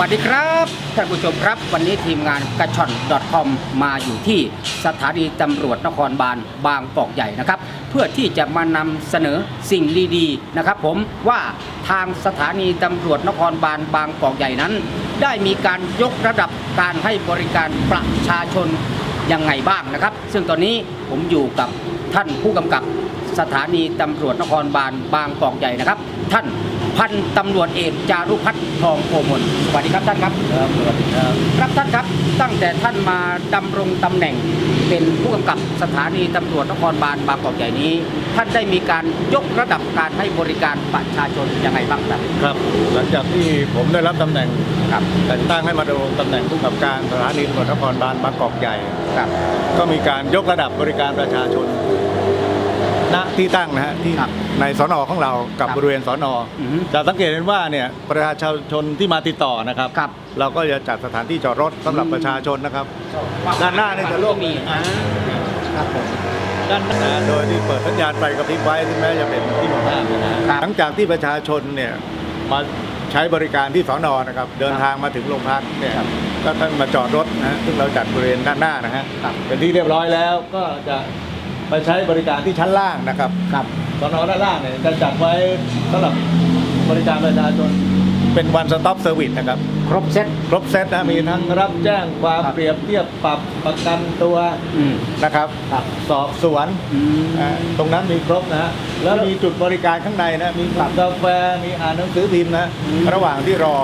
วัสดีครับท่านผู้ชมครับ วันนี้ทีมงานกระชอน .com มาอยู่ที่สถานีตำรวจนครบาลบางกอกใหญ่นะครับ เพื่อที่จะมานำเสนอสิ่งดีๆนะครับ ผมว่าทางสถานีตำรวจนครบาลบางกอกใหญ่นั้น ได้มีการยกระดับการให้บริการประชาชนยังไงบ้างนะครับ ซึ่งตอนนี้ผมอยู่กับท่านผู้กำกับ สถานีตำรวจนครบาลบางกอกใหญ่นะครับ ท่านพันตำรวจเอกจารุพัฒน์ทองโพมลสวัสดีครับท่านครับครับสวัสดีครับครับท่านครับตั้งแต่ท่านมาดำรงตำแหน่งเป็นผู้กำกับสถานีตำรวจนครบาลบางกอกใหญ่นี้ ท่านได้มีการยกระดับการให้บริการประชาชนยังไงบ้างครับครับหลังจากที่ผมได้รับตำแหน่งครับแต่งตั้งให้มาดำรงตำแหน่งผู้กำกับการสถานีตำรวจนครบาลบางกอกใหญ่ครับก็มีการยกระดับบริการประชาชน ณที่ตั้งนะฮะที่ครับในสอนอของเรากับครับบริเวณสอนออือฮึจะสังเกตเห็นว่าเนี่ยประชาชนที่มาติดต่อนะครับ ครับ เราก็จะจัดสถานที่จอดรถสำหรับอืมประชาชนนะครับ ด้านหน้านี่จะโล่ง มีอ่าครับผมด้านหน้าโดยที่เปิดสัญญาณไฟกระพริบไว้ถึงแม้จะเป็นที่หมู่บ้านนะฮะ ครับ หลังจากที่ประชาชนเนี่ยมาใช้บริการที่สอนอนะครับ เดินทางมาถึงโรงพักเนี่ยครับก็ท่านมาจอดรถนะฮะซึ่งเราจัดบริเวณด้านหน้านะฮะครับ เป็นที่เรียบร้อยแล้วก็จะ ไปใช้บริการที่ชั้นล่างนะครับครับสอนอด้านล่างเนี่ยจะจัดไว้สำหรับบริการประชาชนเป็น one stop service นะครับ ครบเซ็ตครบเซตนะมีทั้งรับแจ้งความครับเปรียบเทียบปรับประกันตัวอืมนะครับครับสอบสวนอืมอ่าตรงนั้นมีครบนะฮะแล้วมีจุดบริการข้างในนะมีครัสั่บงกาแฟมีอ่านหนังสือพิมพ์นะอืมระหว่างที่รอ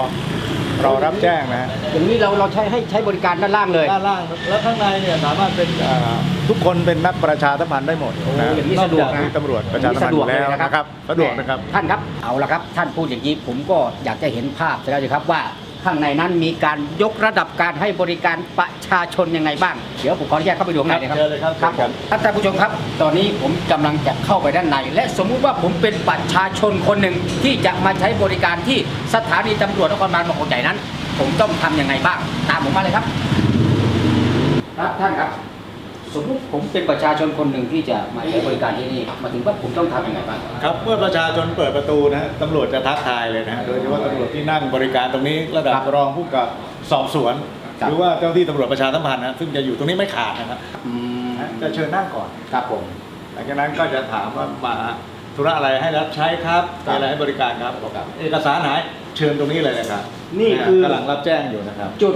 รอรับแจ้งนะฮะอย่างนี้เราเราใช้ให้ใช้บริการด้านล่างเลยด้านล่างแล้วข้างในเนี่ยสามารถเป็นอ่า ทุกคนเป็นนักประชาสัมพันธ์ได้หมดโอ้นะอย่างนี้นอกสะดวกจากนะที่ตำรวจประชาสัมพันธ์อยู่แล้วนะครับสะดวกนะครับ ท่านครับเอาละครับ ท่านพูดอย่างนี้ผมก็อยากจะเห็นภาพแล้วสิครับว่าข้างในนั้นมีการยกระดับการให้บริการประชาชนยังไงบ้าง เดี๋ยวผมขออนุญาตเข้าไปดูข้างในนะครับเชิญเลยครับครับเชิผญมครับท่านผู้ชมครับ ตอนนี้ผมกำลังจะเข้าไปด้านใน และสมมุติว่าผมเป็นประชาชนคนหนึ่งที่จะมาใช้บริการที่สถานีตำรวจนครบาลบางกอกใหญ่นั้น ผมต้องทำยังไงบ้าง ตามผมมาเลยครับ ครับท่านครับ สมมุติผมเป็นประชาชนคนหนึ่งที่จะมาใช้บริการที่นี่มาถึงว่าผมต้องทำยังไงบ้างครับเมื่อประชาชนเปิดประตูนะฮะตำรวจจะทักทายเลยนะฮะโดยเฉพาะตำรวจที่นั่งบริการตรงนี้ระดับครับรองผู้กำกับสอบสวนครับหรือว่าเจ้าที่ตำรวจประชาสัมพันธ์นะซึ่งจะอยู่ตรงนี้ไม่ขาดนะครับอืมจะเชิญนั่งก่อน ครับผม หลังจากนั้นก็จะถามว่ามาธุระอะไรให้รับใช้ครับครับมีอะไรให้บริการครับ ครับ เอกสารหายเชิญตรงนี้เลยนะครับนี่คือกำลังรับแจ้งอยู่นะครับ จุด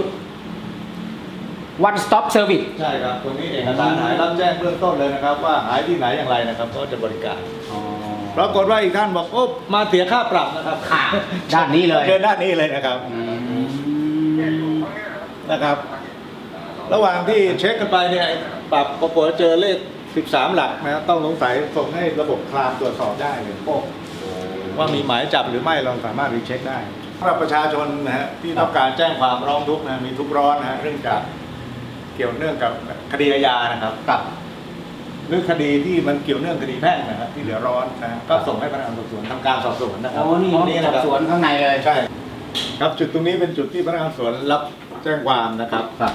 one stop service ใช่ครับตรงนี้เอกสารหายรับแจ้งเบื้องต้นเลยนะครับ ว่าหายที่ไหนอย่างไรนะครับก็จะบริการปรากฏว่าอีกท่านบอกโอ้มาเสียค่าปรับนะครับอ่าด้านนี้เลยเชิญด้านนี้เลยนะครับอืมนะครับ ระหว่างที่เช็คกันไปเนี่ยปรับปรากฏว่าเจอเลข 13 หลักนะต้องสงสัยส่งให้ระบบคลามตรวจสอบได้เลยโอ้ว่ามีหมายจับหรือไม่เราสามารถรีเช็คได้สำหรับประชาชนนะฮะที่ต้องการแจ้งความร้องทุกข์นะมีทุกข์ร้อนนะฮะเรื่องจาก เกี่ยวเนื่องกับคดีอาญานะครับครับหรือคดีที่มันเกี่ยวเนื่องคดีแพ่งนะครับที่เดือดร้อนนะฮะก็ส่งให้พนักงานสอบสวนทำการสอบสวนนะครัอ๋อนี่ห้องตรงสอบนะครับสวนข้างในเลยใช่ ครับจุดตรงนี้เป็นจุดที่พนักงานสอบสวนรับแจ้งความนะครับ ครับ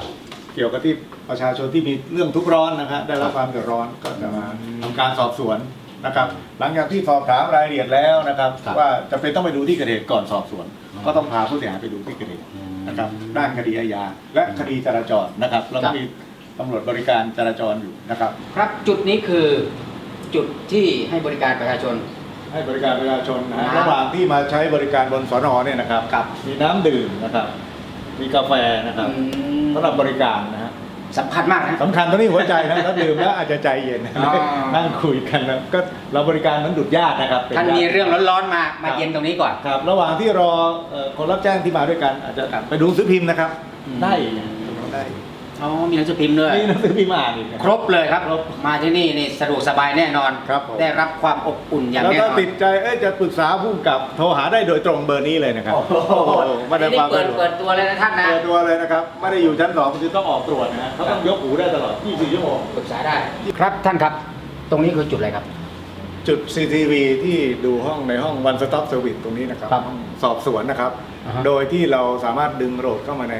เกี่ยวกับที่ประชาชนที่มีเรื่องทุกข์ร้อนนะครับได้รับความเดือดร้อนก็จะมาทำการสอบสวนนะครับ หลังจากที่สอบถามรายละเอียดแล้วนะครับ ครับว่าจะเป็นต้องไปดูที่เกิดเหตุก่อนสอบสวนอ๋อก็ต้องพาผู้เสียหายไปดูที่เกิดเหตุอืม นะครับด้านคดีอาญาและคดีจราจรนะครับแล้วครัก็บมีตำรวจบริการจราจรอยู่นะครับ ครับจุดนี้คือจุดที่ให้บริการประชาชน ให้บริการประชาชนนะฮะครับระหว่างที่มาใช้บริการบนสนเนี่ยนะครับครับ มีน้ำดื่มนะครับ มีกาแฟนะครับอืม สำหรับบริการนะฮะ สำคัญมากนะ สำคัญตรงนี้หัวใจนะถ้าดื่มแล้วอาจจะใจเย็นนะอ๋อ นั่งคุยกันนะก็เราบริการเหมันดุดญาตินะครับเป็ท่านญติ มีเรื่องร้อนๆมามาเย็นตรงนี้ก่อน ครับระหว่างที่รอเอ่อคนรับแจ้งที่มาด้วยกันอาจจะครับไปดูหนังสือพิมพ์นะครับ อืม ได้ได้ อ๋อมีหนังสือพิมพ์ด้วยมีหนังสือพิมพ์อ่านอีกนะ ครบเลยครับ ครบมาที่นี่นี่สะดวกสบายแน่นอน ครับผม ได้รับความอบอุ่นอย่างแล้วแน่นก็อนติดใจเอ้ยจะปรึกษาผู้กำกับโทรหาได้โดยตรงเบอร์นี้เลยนะครับ โอ้โหไม่ได้นี่ความเปิดสะดวกเปิดตัวเลยนะท่านนะเปิดตัวเลยนะครับ ไม่ได้อยู่ชั้นสองคือต้องออกตรวจนะฮะเขาต้องยกหูได้ตลอด 24 ชั่วโมง ปรึกษาได้ ครับท่านครับ ตรงนี้คือจุดอะไรครับ จุด CCTV ที่ดูห้องในห้อง One Stop Service ตรงนี้นะครับครับห้องสอบสวนนะครับ อ่าฮะ โดยที่เราสามารถดึงโหลดเข้ามาใน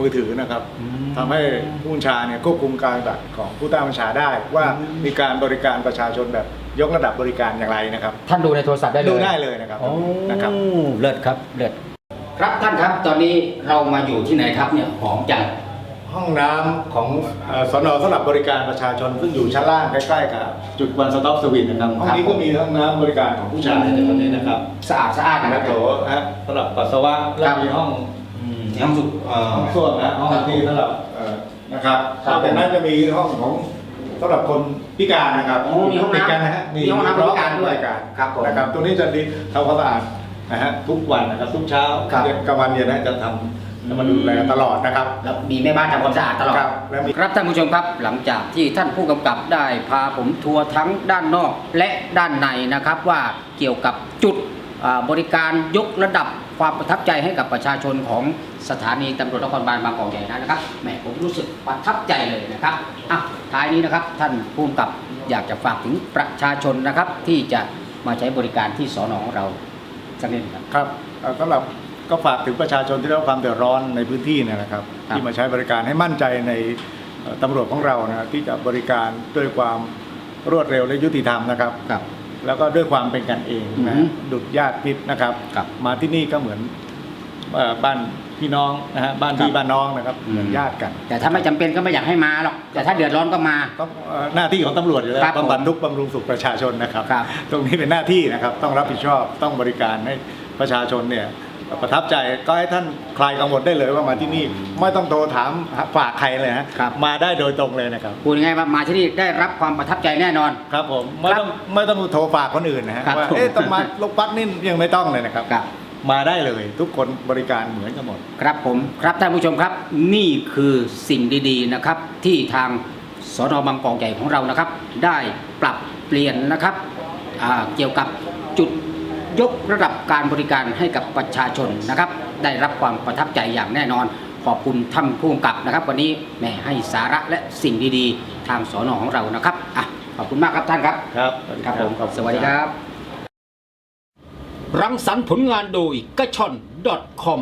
มือถือนะครับอืม ทำให้ผู้บัญชาเนี่ยควบคุมการปฏิบัติของผู้ใต้บัญชาได้ว่าอืมมีการบริการประชาชนแบบยกระดับบริการอย่างไรนะครับ ท่านดูในโทรศัพท์ได้เลยดูได้เลยนะครับโอ้นะครับ เลิศครับเลิศครับท่านครับตอนนี้เรามาอยู่ที่ไหนครับเนี่ยหอมจัง ห้องน้ำของเอ่อสนสำหรับบริการประชาชนซึ่งอยู่ชั้นล่างใกล้ๆกับจุดวันสต็อปสวิตนะครับห้องนี้ก็มีห้องน้ำบริการของผู้ชายในตรงนี้นะครับสะอาดสะอาดนะคแล้รับวโถฮะสำหรับปัสสาวะแล้วมีห้อง อืมห้องสุขเอ่อห้องส้วมนะห้องที่สำหรับเอ่อนะครับครับนอกจากนั้นจะมีห้องของสำหรับคนพิการนะครับโอ้มีห้องน้ำติดกันนะฮะมีห้องน้ำบริการด้วยบริการครับผมนะครับตัวนี้จะดีทำความสะอาดนะฮะทุกวันนะครับทุกเช้าครับ เย็นกลางวันเย็นนะจะทำจะมาดูแลตลอดนะครับ แล้วมีแม่บ้านทำความสะอาดตลอด ครับและมี ครับท่านผู้ชมครับหลังจากที่ท่านผู้กำกับได้พาผมทัวร์ทั้งด้านนอกและด้านในนะครับว่าเกี่ยวกับจุดอ่าบริการยกระดับ ความประทับใจให้กับประชาชนของสถานีตำรวจนครบาลบางกอกใหญ่นะครับแหมผมรู้สึกประทับใจเลยนะครับอะท้ายนี้นะครับท่านผู้กำกับอยากจะฝากถึงประชาชนนะครับที่จะมาใช้บริการที่สอนอของเราสักนิดหนึ่งครับครับเอ่อสำหรับก็ฝากถึงประชาชนที่ได้รับความเดือดร้อนในพื้นที่เนยนะครับครับ ที่มาใช้บริการให้มั่นใจในเอ่อตำรวจของเรานะครับที่จะบริการด้วยความรวดเร็วและยุติธรรมนะครับครับ แล้วก็ด้วยความเป็นกันเองอือนะฮึดุดญาติมิตรนะครับ ครับมาที่นี่ก็เหมือนเอ่อบ้านพี่น้องนะฮะบ้านพี่ครับบ้านน้องนะครับอืม เหมือนญาติกันแต่ถ้าไม่จำเป็นก็ไม่อยากให้มาหรอก แต่ถ้าเดือดร้อนก็มาต้องเอ่อหน้าที่ของตำรวจอยู่แล้วครับผมบำบัดทุกข์บำรุงสุขประชาชนนะครับ ครับ ตรงนี้เป็นหน้าที่นะครับ ต้องรับผิดชอบต้องบริการให้ประชาชนเนี่ย ประทับใจก็ให้ท่านคลายกังวลได้เลยว่ามาที่นี่ไม่ต้องโทรถามฝากใครเลยฮะครับ มาได้โดยตรงเลยนะครับพูดง่ายๆว่ามาที่นี่ได้รับความประทับใจแน่นอน ครับผมไม่ต้องไม่ต้องโทรฝากคนอื่นนะฮะครับว่าผม เอ๊ะต้องมาลงพักนี่ยังไม่ต้องเลยนะครับ ครับ มาได้เลยทุกคนบริการเหมือนกันหมด ครับผมครับท่านผู้ชมครับ นี่คือสิ่งดีๆนะครับ ที่ทางสนบางกอกใหญ่ของเรานะครับ ได้ปรับเปลี่ยนนะครับอ่าเกี่ยวกับจุด ยกระดับการบริการให้กับประชาชนนะครับ ได้รับความประทับใจอย่างแน่นอน ขอบคุณท่านผู้กำกับนะครับ วันนี้แหม่ให้สาระและสิ่งดีๆ ทางสนของเรานะครับอะขอบคุณมากครับท่านครับครับครับผมขอบณสวัสดีครับ รังสรรค์ผลงานโดยกระชอน .com